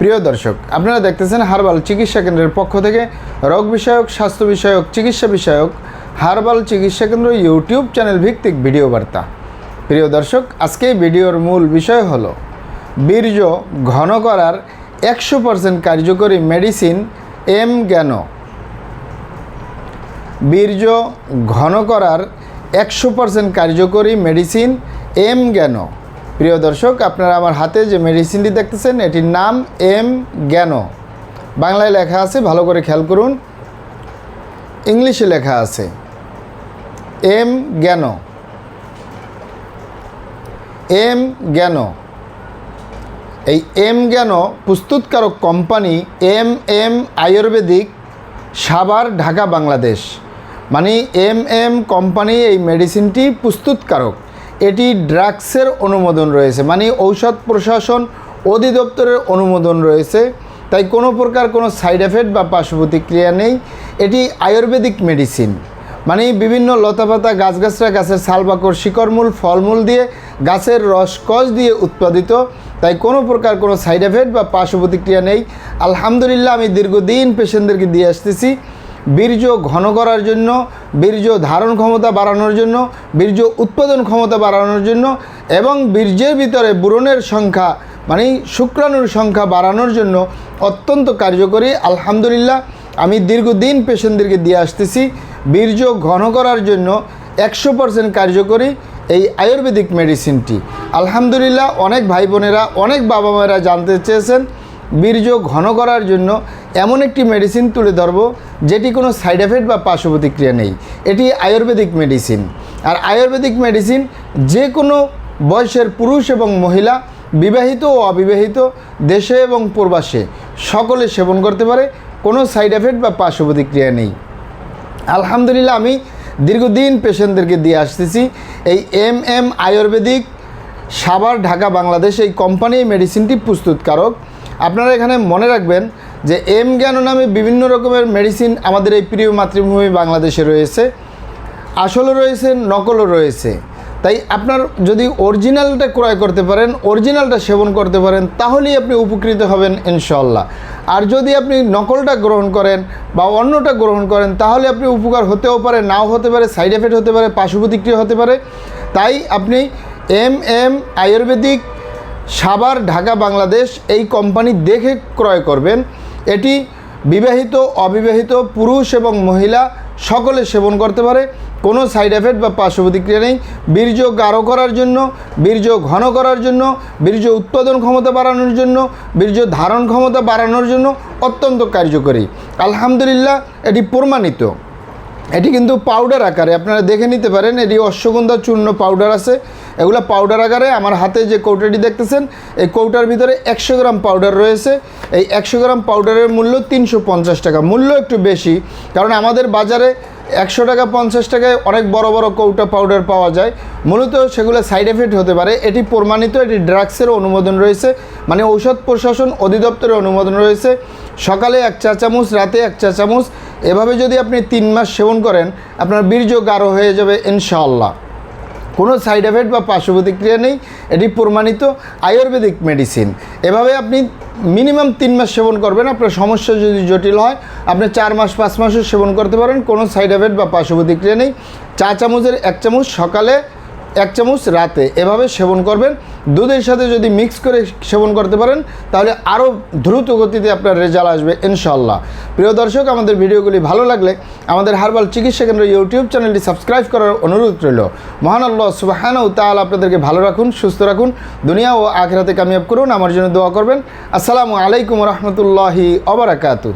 প্রিয় দর্শক, আপনারা দেখতেছেন হারবাল চিকিৎসা কেন্দ্রের পক্ষ থেকে রোগ বিষয়ক, স্বাস্থ্য বিষয়ক, চিকিৎসা বিষয়ক হারবাল চিকিৎসা কেন্দ্র ইউটিউব চ্যানেল ভিত্তিক ভিডিও বার্তা। প্রিয় দর্শক, আজকে ভিডিওর মূল বিষয় হল, বীর্য ঘন করার একশো পার্সেন্ট কার্যকরী মেডিসিন এম জ্ঞান বীর্য ঘন করার একশো পার্সেন্ট কার্যকরী মেডিসিন এম জ্ঞান প্রিয় দর্শক, আপনারা আমার হাতে যে মেডিসিনটি দেখতেছেন, এটির নাম এম জ্ঞান। বাংলায় লেখা আছে, ভালো করে খেয়াল করুন। ইংলিশে লেখা আছে, এম জ্ঞান। এম জ্ঞান। এই এম জ্ঞান প্রস্তুতকারক কোম্পানি এম এম আয়ুর্বেদিক সাভার, ঢাকা, বাংলাদেশ। মানে এম এম কোম্পানি এই মেডিসিনটি প্রস্তুতকারক। এটি ড্রাগসের অনুমোদন রয়েছে মানে ঔষধ প্রশাসন অধিদপ্তরের অনুমোদন রয়েছে। তাই কোনো প্রকার কোনো সাইড এফেক্ট বা পার্শ্ব প্রতিক্রিয়া নেই। এটি আয়ুর্বেদিক মেডিসিন মানে বিভিন্ন লতাপাতা গাছগাছরা গাছের শালবাকর শিকড়মূল, ফলমূল দিয়ে গাছের রস কষ দিয়ে উৎপাদিত। তাই কোনো প্রকার কোনো সাইড এফেক্ট বা পার্শ্ব প্রতিক্রিয়া নেই। আলহামদুলিল্লাহ, আমি দীর্ঘদিন পেশেন্টদেরকে দিয়ে আসতেছি। বীর্য ঘন করার জন্য, বীর্য ধারণ ক্ষমতা বাড়ানোর জন্য, বীর্য উৎপাদন ক্ষমতা বাড়ানোর জন্য এবং বীর্যের ভিতরে বুরনের সংখ্যা মানে শুক্রাণুর সংখ্যা বাড়ানোর জন্য অত্যন্ত কার্যকরী। আলহামদুলিল্লাহ, আমি দীর্ঘদিন পেশেন্টদেরকে দিয়ে আসতেছি। বীর্য ঘন করার জন্য একশো পার্সেন্ট কার্যকরী এই আয়ুর্বেদিক মেডিসিনটি। আলহামদুলিল্লাহ, অনেক ভাই বোনেরা, অনেক বাবা মায়েরা জানতে চেয়েছেন বীর্য ঘন করার জন্য এমন একটি মেডিসিন তুলে ধরব, যেটি কোনো সাইড এফেক্ট বা পার্শ্ব প্রতিক্রিয়া নেই। এটি আয়ুর্বেদিক মেডিসিন আর আয়ুর্বেদিক মেডিসিন যে কোনো বয়সের পুরুষ এবং মহিলা, বিবাহিত ও অবিবাহিত, দেশে এবং প্রবাসে, সকলে সেবন করতে পারে, কোনো সাইড এফেক্ট বা পার্শ্ব প্রতিক্রিয়া নেই। আলহামদুলিল্লাহ, আমি দীর্ঘদিন পেশেন্টদেরকে দিয়ে আসতেছি। এই এম এম আয়ুর্বেদিক সাভার, ঢাকা, বাংলাদেশ এই কোম্পানি মেডিসিনটি প্রস্তুতকারক। আপনারা এখানে মনে রাখবেন যে এম জ্ঞান নামে বিভিন্ন রকমের মেডিসিন আমাদের এই প্রিয় মাতৃভূমি বাংলাদেশে রয়েছে। আসলও রয়েছে, নকলও রয়েছে। তাই আপনার যদি অরিজিনালটা ক্রয় করতে পারেন অরিজিনালটা সেবন করতে পারেন, তাহলেই আপনি উপকৃত হবেন ইনশাল্লাহ আর যদি আপনি নকলটা গ্রহণ করেন বা অন্যটা গ্রহণ করেন, তাহলে আপনি উপকার হতেও পারে, নাও হতে পারে সাইড এফেক্ট হতে পারে পার্শ্ব প্রতিক্রিয়া হতে পারে। তাই আপনি এম এম, আয়ুর্বেদিক সাবার ঢাকা, বাংলাদেশ এই কোম্পানি দেখে ক্রয় করবেন। এটি বিবাহিত, অবিবাহিত, পুরুষ এবং মহিলা সকলে সেবন করতে পারে। কোনো সাইড এফেক্ট বা পার্শ্ব প্রতিক্রিয়া নেই। বীর্য গাঢ় করার জন্য, বীর্য ঘন করার জন্য, বীর্য উৎপাদন ক্ষমতা বাড়ানোর জন্য, বীর্য ধারণ ক্ষমতা বাড়ানোর জন্য অত্যন্ত কার্যকরী। আলহামদুলিল্লাহ, এটি প্রমাণিত। এটি কিন্তু পাউডার আকারে, আপনারা দেখে নিতে পারেন, এটি অশ্বগন্ধা চূর্ণ পাউডার আছে। এগুলো পাউডার আকারে, আমার হাতে যে কৌটাটি দেখতেছেন, এই কৌটার ভিতরে একশো গ্রাম পাউডার রয়েছে। এই একশো গ্রাম পাউডারের মূল্য তিনশো পঞ্চাশ টাকা। মূল্য একটু বেশি, কারণ আমাদের বাজারে একশো টাকা পঞ্চাশ টাকায় অনেক বড় বড় কৌটা পাউডার পাওয়া যায়। মূলত সেগুলো সাইড এফেক্ট হতে পারে। এটি প্রমাণিত, এটি ড্রাগসেরও অনুমোদন রয়েছে। মানে ঔষধ প্রশাসন অধিদপ্তরের অনুমোদন রয়েছে। সকালে এক চা চামচ, রাতে এক চা চামচ। এভাবে যদি আপনি তিন মাস সেবন করেন, আপনার বীর্য গাঢ় হয়ে যাবে ইনশাআল্লাহ। কোনো সাইড এফেক্ট বা পার্শ্ব প্রতিক্রিয়া নেই, এটি প্রমাণিত আয়ুর্বেদিক মেডিসিন। এভাবে আপনি মিনিমাম তিন মাস সেবন করবেন, আপনার সমস্যা যদি জটিল হয়, আপনি চার মাস, পাঁচ মাসও সেবন করতে পারেন, কোনো সাইড এফেক্ট বা পার্শ্ব প্রতিক্রিয়া নেই। চা চামচের এক চামচ সকালে এক চামচ রাতে এভাবে সেবন করবেন। দুধের সাথে যদি মিক্স করে সেবন করতে পারেন, তাহলে আরও দ্রুত গতিতে আপনার রেজাল্ট আসবে ইনশাল্লাহ প্রিয় দর্শক, আমাদের ভিডিওগুলি ভালো লাগলে আমাদের হার্বাল চিকিৎসা কেন্দ্র ইউটিউব চ্যানেলটি সাবস্ক্রাইব করার অনুরোধ রইল। মহান আল্লাহ সুবাহানাউ তাল আপনাদেরকে ভালো রাখুন, সুস্থ রাখুন। দুনিয়া ও আখেরাতে কামিয়াব করুন, আমার জন্য দোয়া করবেন। আসসালামু আলাইকুম রহমতুল্লাহি অবরাকাতু